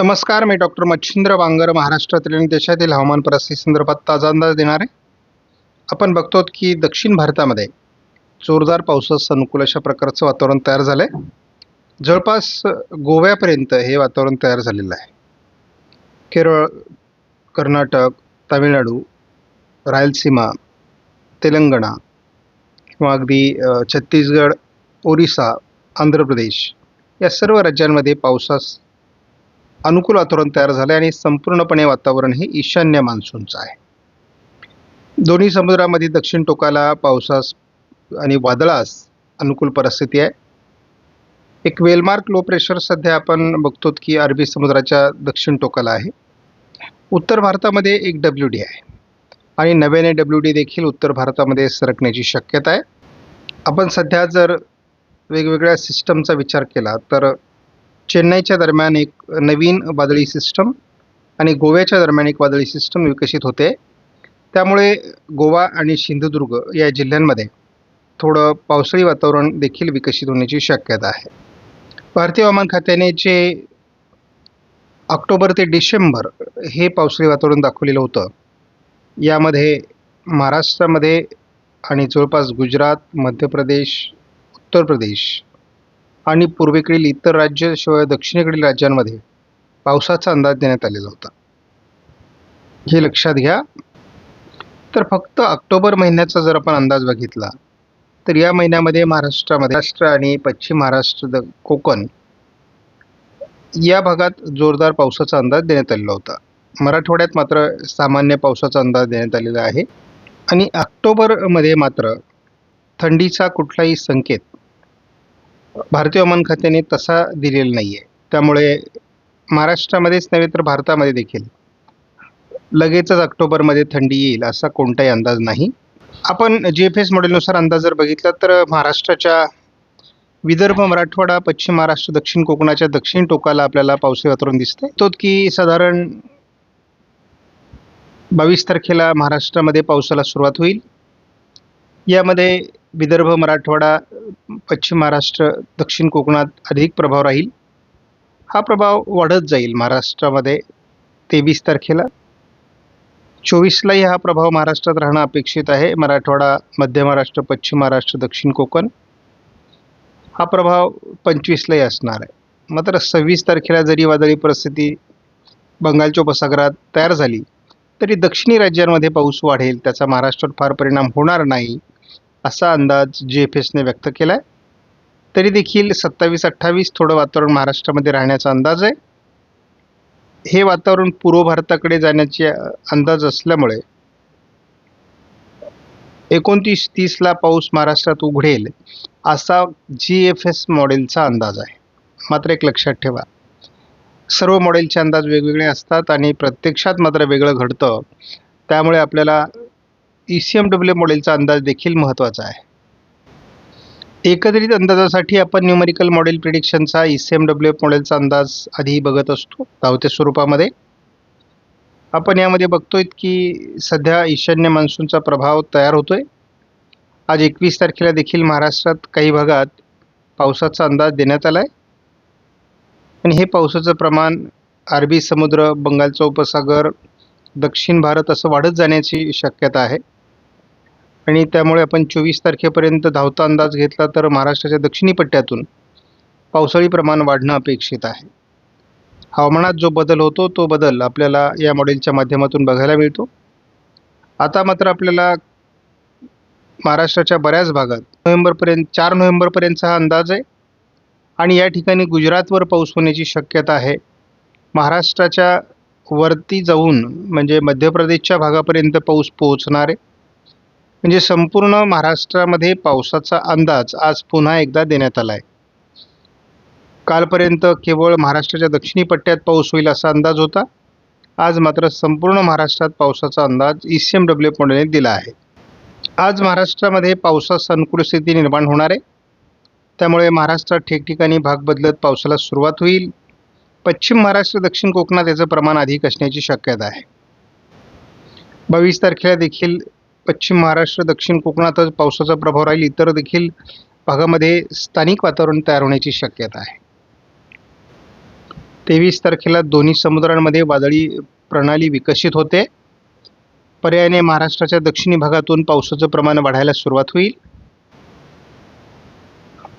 नमस्कार मी डॉक्टर मच्छिंद्र बांगर महाराष्ट्रातील आणि देशातील हवामान परिस्थिती संदर्भात ताजा अंदाज देणार. आहे आपण बघतो की दक्षिण भारतामध्ये जोरदार पावसास अनुकूल अशा प्रकारचं वातावरण तयार झालं आहे जवळपास गोव्यापर्यंत हे वातावरण तयार झालेलं आहे. केरळ कर्नाटक तामिळनाडू रायलसीमा तेलंगणा किंवा अगदी छत्तीसगड ओरिसा आंध्र प्रदेश या सर्व राज्यांमध्ये पावसास अनुकूल वातावरण तयार झालं आहे आणि संपूर्णपणे वातावरण हे ईशान्य मान्सूनचं आहे. दोन्ही समुद्रामध्ये दक्षिण टोकाला पावसास आणि वादळास अनुकूल परिस्थिती आहे. एक वेलमार्क लो प्रेशर सध्या आपण बघतो की अरबी समुद्राच्या दक्षिण टोकाला आहे. उत्तर भारतामध्ये एक डब्ल्यू डी आहे. आणि नव्याने डब्ल्यू डी देखील उत्तर भारतामध्ये सरकण्याची शक्यता आहे. आपण सध्या जर वेगवेगळ्या सिस्टमचा विचार केला तर चेन्नईच्या दरम्यान एक नवीन वादळी सिस्टम आणि गोव्याच्या दरम्यान एक वादळी सिस्टम विकसित होते. त्यामुळे गोवा आणि सिंधुदुर्ग या जिल्ह्यांमध्ये थोडं पावसाळी वातावरण देखील विकसित होण्याची शक्यता आहे. भारतीय हवामान खात्याने जे ऑक्टोबर ते डिसेंबर हे पावसाळी वातावरण दाखवलेलं होतं यामध्ये महाराष्ट्रामध्ये आणि जवळपास गुजरात मध्य प्रदेश उत्तर प्रदेश आणि पूर्वेकडील इतर राज्य शिवाय दक्षिणेकडील राज्यांमध्ये पावसाचा अंदाज देण्यात आलेला होता. हे लक्षात घ्या. तर फक्त ऑक्टोबर महिन्याचा जर आपण अंदाज बघितला तर या महिन्यामध्ये महाराष्ट्रामध्ये महाराष्ट्र आणि पश्चिम महाराष्ट्र द कोकण या भागात जोरदार पावसाचा अंदाज देण्यात आलेला होता. मराठवाड्यात मात्र सामान्य पावसाचा अंदाज देण्यात आलेला आहे. आणि ऑक्टोबरमध्ये मात्र थंडीचा कुठलाही संकेत भारतीय हवामान खात्याने तसा दिलेला नाही आहे त्यामुळे महाराष्ट्रामध्येच नव्हे तर भारतामध्ये देखील. लगेचच ऑक्टोबरमध्ये थंडी येईल असा कोणताही अंदाज नाही. आपण जी एफ एस मॉडेलनुसार अंदाज जर बघितला तर महाराष्ट्राच्या विदर्भ मराठवाडा पश्चिम महाराष्ट्र दक्षिण कोकणाच्या दक्षिण टोकाला आपल्याला पावसाळी वातावरण दिसते तो की साधारण बावीस तारखेला महाराष्ट्रामध्ये पावसाला सुरुवात होईल. यामध्ये विदर्भ मराठवाडा पश्चिम महाराष्ट्र दक्षिण कोकणात अधिक प्रभाव राहील. हा प्रभाव वाढत जाईल महाराष्ट्रामध्ये तेवीस तारखेला. चोवीसलाही हा प्रभाव महाराष्ट्रात राहणं अपेक्षित आहे. मराठवाडा मध्य महाराष्ट्र पश्चिम महाराष्ट्र दक्षिण कोकण. हा प्रभाव पंचवीसलाही असणार आहे. मात्र सव्वीस तारखेला जरी वादळी परिस्थिती बंगालच्या उपसागरात तयार झाली तरी दक्षिणी राज्यांमध्ये पाऊस वाढेल. त्याचा महाराष्ट्रात फार परिणाम होणार नाही. असा अंदाज जी एफ एसने व्यक्त केला आहे तरी देखील सत्तावीस अठ्ठावीस थोडं वातावरण महाराष्ट्रामध्ये राहण्याचा अंदाज आहे. हे वातावरण पूर्व भारताकडे जाण्याचे अंदाज असल्यामुळे एकोणतीस तीसला पाऊस महाराष्ट्रात उघडेल असा जी एफ एस मॉडेलचा अंदाज आहे. मात्र एक लक्षात ठेवा सर्व मॉडेलचे अंदाज वेगवेगळे असतात आणि प्रत्यक्षात मात्र वेगळं घडतं. त्यामुळे आपल्याला ई सी एम डब्ल्यू मॉडेलचा अंदाज देखील महत्त्वाचा आहे. एकत्रित अंदाजासाठी आपण न्यूमेरिकल मॉडेल प्रिडिक्शनचा ई सी एम डब्ल्यू मॉडेलचा अंदाज आधी बघत असतो धावत्या स्वरूपामध्ये. आपण यामध्ये बघतोय की सध्या ईशान्य मान्सूनचा प्रभाव तयार होतोय. आज एकवीस तारखेला देखील महाराष्ट्रात काही भागात पावसाचा अंदाज देण्यात आला आहे आणि हे पावसाचं प्रमाण अरबी समुद्र बंगालचा उपसागर दक्षिण भारत असं वाढत जाण्याची शक्यता आहे. आणि त्यामुळे आपण चोवीस तारखेपर्यंत धावता अंदाज घेतला तर महाराष्ट्राच्या दक्षिणी पट्ट्यातून पावसाळी प्रमाण वाढणं अपेक्षित आहे. हवामानात जो बदल होतो तो बदल आपल्याला या मॉडेलच्या माध्यमातून बघायला मिळतो. आता मात्र आपल्याला महाराष्ट्राच्या बऱ्याच भागात नोव्हेंबरपर्यंत चार नोव्हेंबरपर्यंतचा हा अंदाज आहे. आणि या ठिकाणी गुजरातवर पाऊस होण्याची शक्यता आहे. महाराष्ट्राच्या वरती जाऊन म्हणजे मध्य प्रदेशच्या भागापर्यंत पाऊस पोहोचणार आहे. म्हणजे संपूर्ण महाराष्ट्रामध्ये पावसाचा अंदाज आज पुन्हा एकदा देण्यात आला आहे कालपर्यंत केवळ महाराष्ट्राच्या दक्षिणी पट्ट्यात पाऊस होईल असा अंदाज होता. आज मात्र संपूर्ण महाराष्ट्रात पावसाचा अंदाज ई सी एम डब्ल्यू मॉडेलने दिला आहे. आज महाराष्ट्रामध्ये पावसास अनुकूल स्थिती निर्माण होणार आहे. त्यामुळे महाराष्ट्रात ठिकठिकाणी भाग बदलत पावसाला सुरुवात होईल. पश्चिम महाराष्ट्र दक्षिण कोकणात याचं प्रमाण अधिक असण्याची शक्यता आहे. बावीस तारखेला देखील पश्चिम महाराष्ट्र दक्षिण कोकणातच पावसाचा प्रभाव राहील इतर देखील भागामध्ये स्थानिक वातावरण तयार होण्याची शक्यता आहे. तेवीस तारखेला दोन्ही समुद्रांमध्ये वादळी प्रणाली विकसित होते. पर्यायाने महाराष्ट्राच्या दक्षिणी भागातून पावसाचं प्रमाण वाढायला सुरुवात होईल.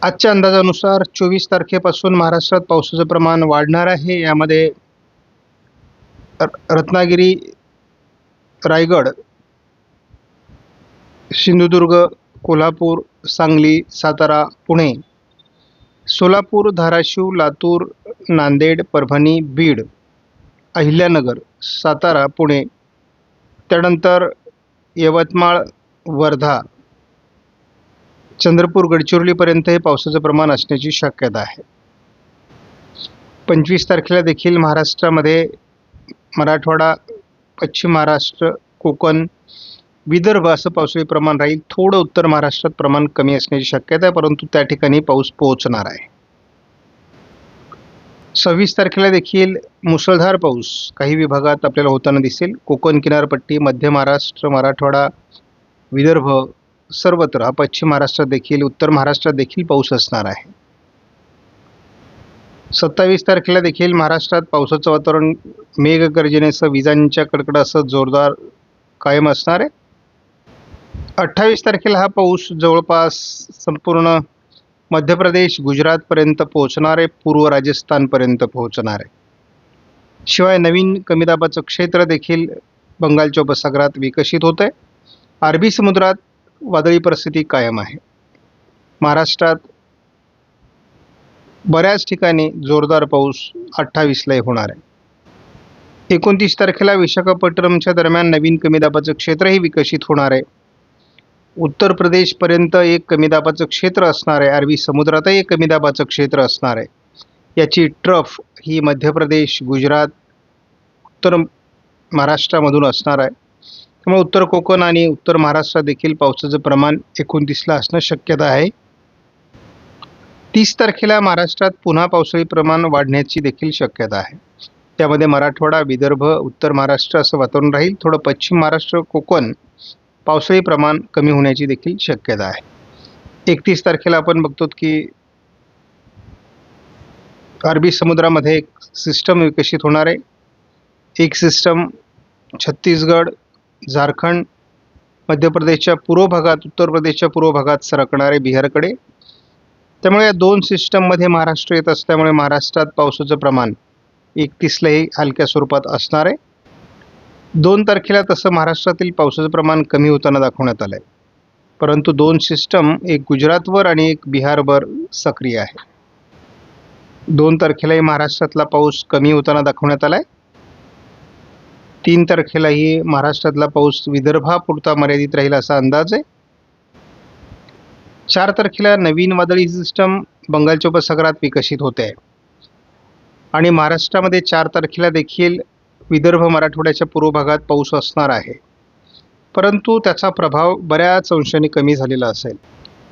आजच्या अंदाजानुसार चोवीस तारखेपासून महाराष्ट्रात पावसाचं प्रमाण वाढणार आहे. यामध्ये र- रत्नागिरी रायगड सिंधुदुर्ग कोल्हापूर सांगली सातारा पुणे. सोलापूर धाराशिव लातूर नांदेड परभणी बीड अहिल्यानगर सातारा पुणे. त्यानंतर यवतमाळ वर्धा. चंद्रपूर गडचिरोलीपर्यंत हे पावसाचं प्रमाण असण्याची शक्यता आहे. पंचवीस तारखेला देखील महाराष्ट्रामध्ये मराठवाडा पश्चिम महाराष्ट्र कोकण विदर्भ असं पावसाळी प्रमाण राहील. थोडं उत्तर महाराष्ट्रात प्रमाण कमी असण्याची शक्यता आहे परंतु त्या ठिकाणी पाऊस पोहोचणार आहे. सव्वीस तारखेला देखील मुसळधार पाऊस काही विभागात आपल्याला होताना दिसेल. कोकण किनारपट्टी मध्य महाराष्ट्र मराठवाडा विदर्भ सर्वत्र हा पश्चिम महाराष्ट्रात देखील उत्तर महाराष्ट्रात देखील पाऊस असणार आहे. सत्तावीस तारखेला देखील महाराष्ट्रात पावसाचं वातावरण मेघगर्जनेसह विजांच्या कडकडासह जोरदार कायम असणार आहे. अठ्ठावीस तारखेला हा पाऊस जवळपास संपूर्ण मध्य प्रदेश गुजरातपर्यंत पोहोचणार आहे पूर्व राजस्थानपर्यंत पोहोचणार आहे. शिवाय नवीन कमी दाबाचं क्षेत्र देखील बंगालच्या उपसागरात विकसित होत आहे अरबी समुद्रात वादळी परिस्थिती कायम आहे. महाराष्ट्रात बऱ्याच ठिकाणी जोरदार पाऊस अठ्ठावीसलाही होणार आहे. एकोणतीस तारखेला विशाखापट्टणमच्या दरम्यान नवीन कमी दाबाचं क्षेत्रही विकसित होणार आहे. उत्तर प्रदेशपर्यंत एक कमी दाबाचं क्षेत्र असणार आहे. अरबी समुद्रातही एक कमी दाबाचं क्षेत्र असणार आहे. याची ट्रफ ही मध्य प्रदेश गुजरात उत्तर महाराष्ट्रामधून असणार आहे. त्यामुळे उत्तर कोकण आणि उत्तर महाराष्ट्रात देखील पावसाचं प्रमाण एकोणतीसला असणं शक्यता आहे. तीस तारखेला महाराष्ट्रात पुन्हा पावसाळी प्रमाण वाढण्याची देखील शक्यता आहे. त्यामध्ये मराठवाडा विदर्भ उत्तर महाराष्ट्र असं वातावरण राहील. थोडं पश्चिम महाराष्ट्र कोकण पावसाळी प्रमाण कमी होण्याची देखील शक्यता आहे. एकतीस तारखेला आपण बघतो की अरबी समुद्रामध्ये एक सिस्टम विकसित होणार आहे. एक सिस्टम छत्तीसगड झारखंड मध्य प्रदेशच्या पूर्व भागात उत्तर प्रदेशच्या पूर्व भागात सरकणार आहे बिहारकडे. त्यामुळे या दोन सिस्टममध्ये महाराष्ट्र येत असल्यामुळे महाराष्ट्रात पावसाचं प्रमाण एकतीसलाही हलक्या स्वरूपात असणार आहे. दोन तारखेला तसं महाराष्ट्रातील पावसाचं प्रमाण कमी होताना दाखवण्यात आलं आहे परंतु दोन सिस्टम एक गुजरातवर आणि एक बिहारवर सक्रिय आहे. दोन तारखेलाही महाराष्ट्रातला पाऊस कमी होताना दाखवण्यात आला आहे तीन तारखेलाही महाराष्ट्रातला पाऊस विदर्भापुरता मर्यादित राहील असा अंदाज आहे. चार तारखेला नवीन वादळी सिस्टम बंगालच्या उपसागरात विकसित होते. आहे आणि महाराष्ट्रामध्ये चार तारखेला देखील विदर्भ मराठवाड्याच्या पूर्व भागात पाऊस असणार आहे. परंतु त्याचा प्रभाव बऱ्याच अंशाने कमी झालेला असेल.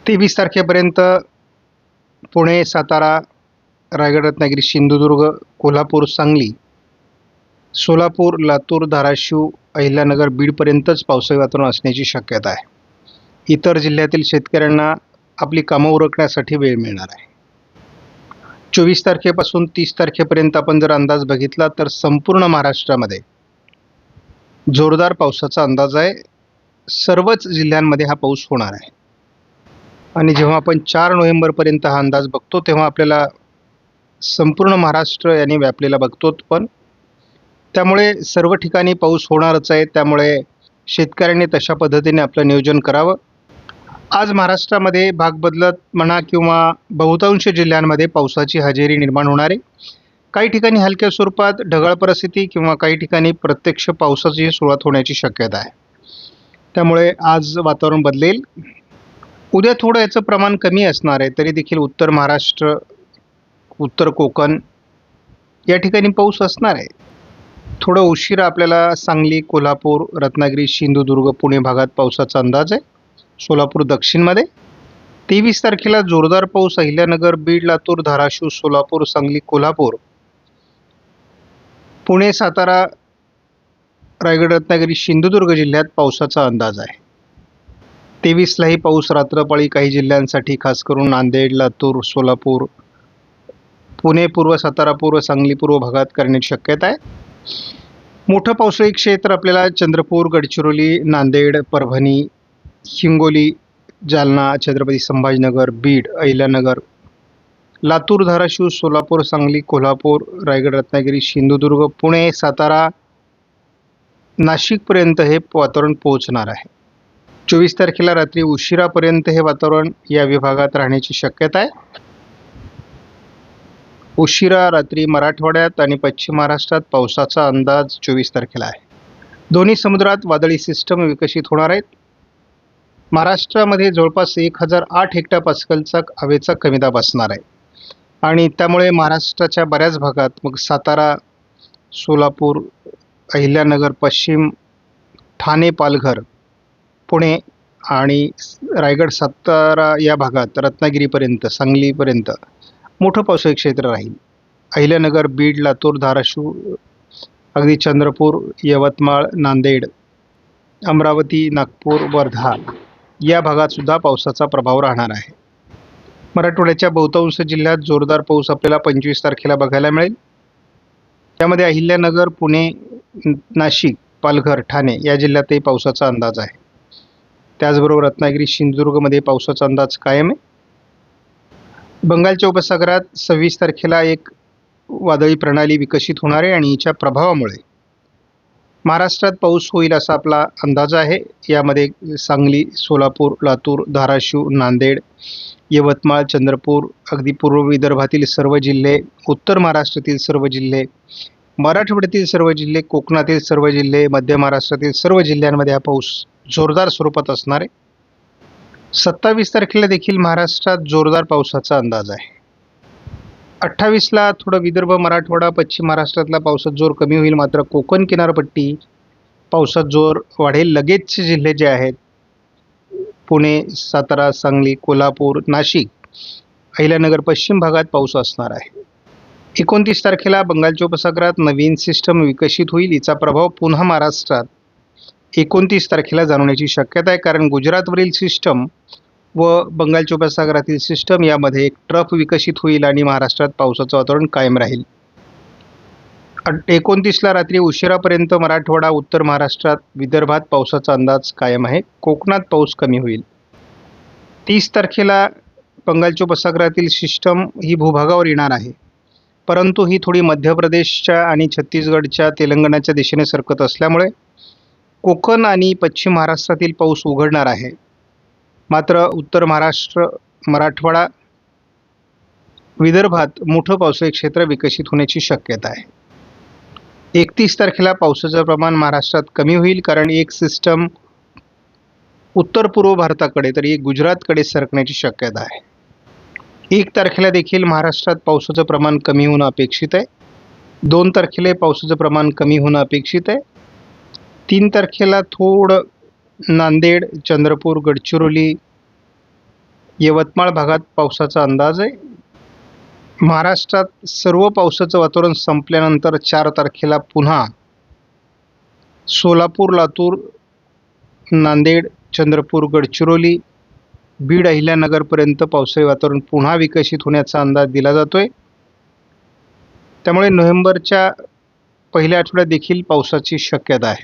तेवीस तारखेपर्यंत पुणे सातारा रायगड रत्नागिरी सिंधुदुर्ग कोल्हापूर सांगली सोलापूर लातूर धाराशिव अहिल्यानगर बीडपर्यंतच पावसाळी वातावरण असण्याची शक्यता आहे. इतर जिल्ह्यातील शेतकऱ्यांना आपली कामं उरकण्यासाठी वेळ मिळणार आहे. चोवीस तारखेपासून तीस तारखेपर्यंत आपण जर अंदाज बघितला तर संपूर्ण महाराष्ट्रामध्ये जोरदार पावसाचा अंदाज आहे. सर्वच जिल्ह्यांमध्ये हा पाऊस होणार आहे. आणि जेव्हा आपण चार नोव्हेंबरपर्यंत हा अंदाज बघतो तेव्हा आपल्याला संपूर्ण महाराष्ट्र याने व्यापलेला बघतो. पण त्यामुळे सर्व ठिकाणी पाऊस होणारच आहे. त्यामुळे शेतकऱ्यांनी तशा पद्धतीने आपलं नियोजन करावं. आज महाराष्ट्रामध्ये भाग बदलत म्हणा किंवा बहुतांश जिल्ह्यांमध्ये पावसाची हजेरी निर्माण होणार आहे. काही ठिकाणी हलक्या स्वरूपात ढगाळ परिस्थिती किंवा काही ठिकाणी प्रत्यक्ष पावसाची सुरुवात होण्याची शक्यता आहे. त्यामुळे आज वातावरण बदलेल. उद्या थोडं याचं प्रमाण कमी असणार आहे तरी देखील उत्तर महाराष्ट्र उत्तर कोकण या ठिकाणी पाऊस असणार आहे. थोडं उशिरा आपल्याला सांगली कोल्हापूर रत्नागिरी सिंधुदुर्ग पुणे भागात पावसाचा अंदाज आहे. सोलापूर दक्षिणमध्ये. तेवीस तारखेला जोरदार पाऊस अहिल्यानगर बीड लातूर धाराशिव सोलापूर सांगली कोल्हापूर. पुणे सातारा रायगड रत्नागिरी सिंधुदुर्ग जिल्ह्यात पावसाचा अंदाज आहे. तेवीसलाही पाऊस रात्रपाळी काही जिल्ह्यांसाठी खास करून नांदेड लातूर सोलापूर पुणे पूर्व सातारा पूर्व सांगली पूर्व भागात करण्याची शक्यता आहे. मोठं पावसाळी क्षेत्र आपल्याला चंद्रपूर गडचिरोली नांदेड परभणी हिंगोली जालना छत्रपती संभाजीनगर बीड अहिल्यानगर लातूर धाराशिव सोलापूर सांगली कोल्हापूर रायगड रत्नागिरी सिंधुदुर्ग पुणे सातारा नाशिकपर्यंत हे वातावरण पोहोचणार आहे. चोवीस तारखेला रात्री उशिरापर्यंत हे वातावरण या विभागात राहण्याची शक्यता आहे. उशिरा रात्री मराठवाड्यात आणि पश्चिम महाराष्ट्रात पावसाचा अंदाज चोवीस तारखेला आहे. दोन्ही समुद्रात वादळी सिस्टम विकसित होणार आहेत. महाराष्ट्रामध्ये जवळपास एक हजार आठ हेक्टर पास्कलचा हवेचा कमी दाब असणार आहे. आणि त्यामुळे महाराष्ट्राच्या बऱ्याच भागात मग सातारा सोलापूर अहिल्यानगर पश्चिम ठाणे पालघर पुणे आणि रायगड सातारा या भागात रत्नागिरीपर्यंत सांगलीपर्यंत मोठं पावसाळी क्षेत्र राहील. अहिल्यानगर बीड लातूर धाराशिव अगदी चंद्रपूर यवतमाळ नांदेड अमरावती नागपूर वर्धा या भागात सुद्धा पावसाचा प्रभाव राहणार आहे. मराठवाड्याच्या बहुतांश जिल्ह्यात जोरदार पाऊस आपल्याला पंचवीस तारखेला बघायला मिळेल. त्यामध्ये अहिल्यानगर पुणे नाशिक पालघर ठाणे या जिल्ह्यातही पावसाचा अंदाज आहे. त्याचबरोबर रत्नागिरी सिंधुदुर्गमध्ये पावसाचा अंदाज कायम आहे. बंगालच्या उपसागरात सव्वीस तारखेला एक वादळी प्रणाली विकसित होणार आहे आणि हिच्या प्रभावामुळे महाराष्ट्रात पाऊस होईल असा आपला अंदाज आहे. यामध्ये सांगली सोलापूर लातूर धाराशिव नांदेड यवतमाळ चंद्रपूर अगदी पूर्व विदर्भातील सर्व जिल्हे उत्तर महाराष्ट्रातील सर्व जिल्हे मराठवाड्यातील सर्व जिल्हे कोकणातील सर्व जिल्हे मध्य महाराष्ट्रातील सर्व जिल्ह्यांमध्ये हा पाऊस जोरदार स्वरूपात असणार आहे. सत्तावीस तारखेला देखील महाराष्ट्रात जोरदार पावसाचा अंदाज आहे. अठ्ठावीसला थोडं विदर्भ मराठवाडा पश्चिम महाराष्ट्रातला पावसात जोर कमी होईल. मात्र कोकण किनारपट्टी पावसात जोर वाढेल. लगेचचे जिल्हे जे आहेत पुणे सातारा सांगली कोल्हापूर नाशिक अहिल्यानगर पश्चिम भागात पाऊस असणार आहे. एकोणतीस तारखेला बंगालच्या उपसागरात नवीन सिस्टम विकसित होईल. याचा प्रभाव पुन्हा महाराष्ट्रात एकोणतीस तारखेला जाणवण्याची शक्यता आहे. कारण गुजरातवरील सिस्टम व बंगालच्या उपसागरातील सिस्टम यामध्ये एक ट्रफ विकसित होईल आणि महाराष्ट्रात पावसाचं वातावरण कायम राहील. एकोणतीसला रात्री उशिरापर्यंत मराठवाडा उत्तर महाराष्ट्रात विदर्भात पावसाचा अंदाज कायम आहे. कोकणात पाऊस कमी होईल. तीस तारखेला बंगालच्या उपसागरातील सिस्टम ही भूभागावर येणार आहे. परंतु ही थोडी मध्य प्रदेशच्या आणि छत्तीसगडच्या तेलंगणाच्या दिशेने सरकत असल्यामुळे कोकण आणि पश्चिम महाराष्ट्रातील पाऊस उघडणार आहे. मात्र उत्तर महाराष्ट्र मराठवाडा विदर्भात मोठं पावसाळी क्षेत्र विकसित होण्याची शक्यता आहे. एकतीस तारखेला पावसाचं प्रमाण महाराष्ट्रात कमी होईल कारण एक सिस्टम उत्तर पूर्व भारताकडे तर एक गुजरातकडे सरकण्याची शक्यता आहे. एक तारखेला देखील महाराष्ट्रात पावसाचं प्रमाण कमी होणं अपेक्षित आहे. दोन तारखेला पावसाचं प्रमाण कमी होणं अपेक्षित आहे. तीन तारखेला थोडं नांदेड चंद्रपूर गडचिरोली यवतमाळ भागात पावसाचा अंदाज आहे. महाराष्ट्रात सर्व पावसाचं वातावरण संपल्यानंतर चार तारखेला पुन्हा सोलापूर लातूर नांदेड चंद्रपूर गडचिरोली बीड अहिल्यानगरपर्यंत पावसाळी वातावरण पुन्हा विकसित होण्याचा अंदाज दिला जातो आहे त्यामुळे नोव्हेंबरच्या पहिल्या आठवड्यात देखील पावसाची शक्यता आहे.